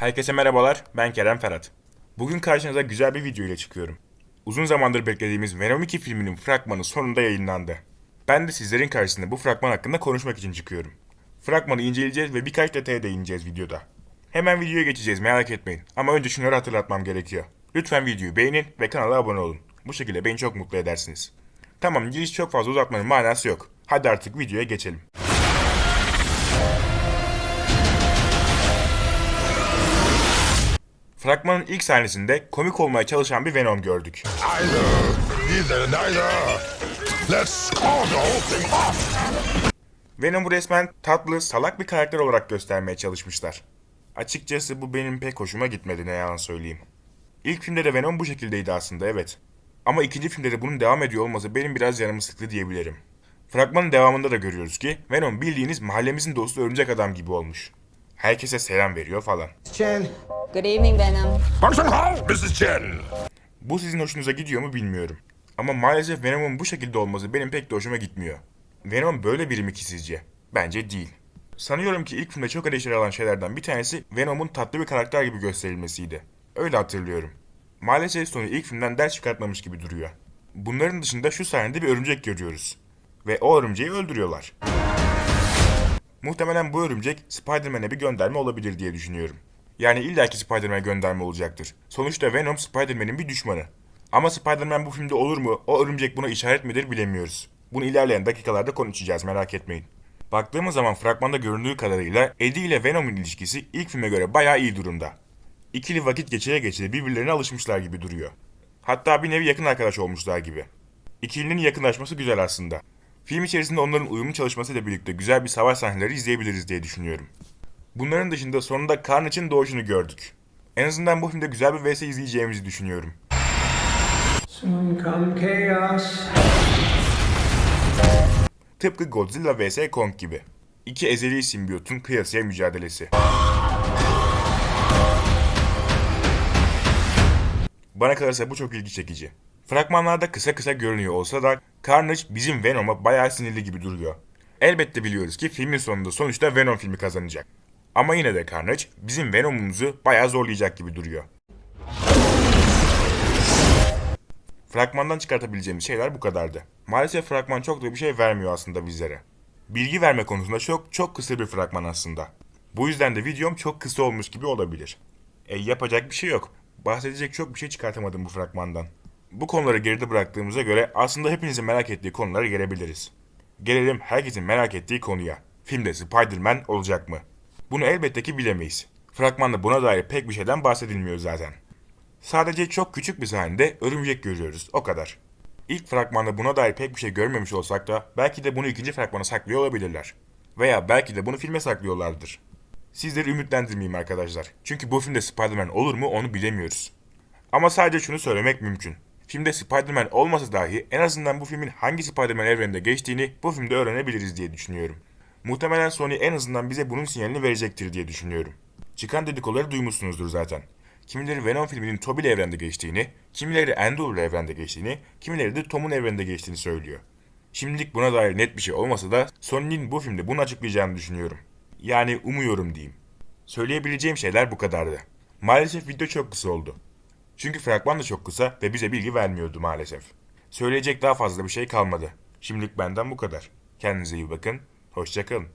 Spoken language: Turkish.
Herkese merhabalar, ben Kerem Ferhat. Bugün karşınıza güzel bir video ile çıkıyorum. Uzun zamandır beklediğimiz Venom 2 filminin fragmanı sonunda yayınlandı. Ben de sizlerin karşısında bu fragman hakkında konuşmak için çıkıyorum. Fragmanı inceleyeceğiz ve birkaç detaya değineceğiz videoda. Hemen videoya geçeceğiz merak etmeyin ama önce şunları hatırlatmam gerekiyor. Lütfen videoyu beğenin ve kanala abone olun. Bu şekilde beni çok mutlu edersiniz. Tamam giriş çok fazla uzatmanın manası yok. Hadi artık videoya geçelim. Fragmanın ilk sahnesinde komik olmaya çalışan bir Venom gördük. Neither, neither, neither. Let's call the whole thing off. Venom'u resmen tatlı, salak bir karakter olarak göstermeye çalışmışlar. Açıkçası bu benim pek hoşuma gitmedi ne yalan söyleyeyim. İlk filmde de Venom bu şekildeydi aslında evet. Ama ikinci filmde de bunun devam ediyor olması benim biraz canımı sıktı diyebilirim. Fragmanın devamında da görüyoruz ki Venom bildiğiniz mahallemizin dostu örümcek adam gibi olmuş. Herkese selam veriyor falan. Chen, Good evening, Venom. Mrs. Chen. Bu sizin hoşunuza gidiyor mu bilmiyorum. Ama maalesef Venom'un bu şekilde olması benim pek de hoşuma gitmiyor. Venom böyle biri mi ki sizce? Bence değil. Sanıyorum ki ilk filmde çok eleştiri alan şeylerden bir tanesi Venom'un tatlı bir karakter gibi gösterilmesiydi. Öyle hatırlıyorum. Maalesef sonu ilk filmden ders çıkartmamış gibi duruyor. Bunların dışında şu sahnede bir örümcek görüyoruz. Ve o örümceği öldürüyorlar. Muhtemelen bu örümcek Spider-Man'e bir gönderme olabilir diye düşünüyorum. Yani illaki Spider-Man gönderme olacaktır. Sonuçta Venom Spider-Man'in bir düşmanı. Ama Spider-Man bu filmde olur mu, o örümcek buna işaret midir bilemiyoruz. Bunu ilerleyen dakikalarda konuşacağız merak etmeyin. Baktığımız zaman fragmanda göründüğü kadarıyla Eddie ile Venom'un ilişkisi ilk filme göre bayağı iyi durumda. İkili vakit geçire geçire birbirlerine alışmışlar gibi duruyor. Hatta bir nevi yakın arkadaş olmuşlar gibi. İkilinin yakınlaşması güzel aslında. Film içerisinde onların uyumlu çalışmasıyla birlikte güzel bir savaş sahneleri izleyebiliriz diye düşünüyorum. Bunların dışında sonunda Carnage'ın doğuşunu gördük. En azından bu filmde güzel bir vs izleyeceğimizi düşünüyorum. Tıpkı Godzilla vs Kong gibi. İki ezeli simbiyotun kıyasıya mücadelesi. Bana kalırsa bu çok ilgi çekici. Fragmanlarda kısa kısa görünüyor olsa da Carnage bizim Venom'a bayağı sinirli gibi duruyor. Elbette biliyoruz ki filmin sonunda sonuçta Venom filmi kazanacak. Ama yine de Carnage bizim Venom'umuzu bayağı zorlayacak gibi duruyor. Fragmandan çıkartabileceğimiz şeyler bu kadardı. Maalesef fragman çok da bir şey vermiyor aslında bizlere. Bilgi verme konusunda çok çok kısa bir fragman aslında. Bu yüzden de videom çok kısa olmuş gibi olabilir. E yapacak bir şey yok. Bahsedecek çok bir şey çıkartamadım bu fragmandan. Bu konuları geride bıraktığımıza göre aslında hepinizin merak ettiği konulara gelebiliriz. Gelelim herkesin merak ettiği konuya. Filmde Spider-Man olacak mı? Bunu elbette ki bilemeyiz. Fragmanda buna dair pek bir şeyden bahsedilmiyor zaten. Sadece çok küçük bir sahnede örümcek görüyoruz. O kadar. İlk fragmanda buna dair pek bir şey görmemiş olsak da belki de bunu ikinci fragmana saklıyor olabilirler. Veya belki de bunu filme saklıyorlardır. Sizleri ümitlendirmeyeyim arkadaşlar. Çünkü bu filmde Spider-Man olur mu onu bilemiyoruz. Ama sadece şunu söylemek mümkün. Filmde Spider-Man olmasa dahi en azından bu filmin hangi Spider-Man evreninde geçtiğini bu filmde öğrenebiliriz diye düşünüyorum. Muhtemelen Sony en azından bize bunun sinyalini verecektir diye düşünüyorum. Çıkan dedikoları duymuşsunuzdur zaten. Kimileri Venom filminin Tobey evrende geçtiğini, kimileri Andrew evrende geçtiğini, kimileri de Tom'un evrende geçtiğini söylüyor. Şimdilik buna dair net bir şey olmasa da Sony'nin bu filmde bunu açıklayacağını düşünüyorum. Yani umuyorum diyeyim. Söyleyebileceğim şeyler bu kadardı. Maalesef video çok kısa oldu. Çünkü fragman da çok kısa ve bize bilgi vermiyordu maalesef. Söyleyecek daha fazla bir şey kalmadı. Şimdilik benden bu kadar. Kendinize iyi bakın. Hoşçakalın.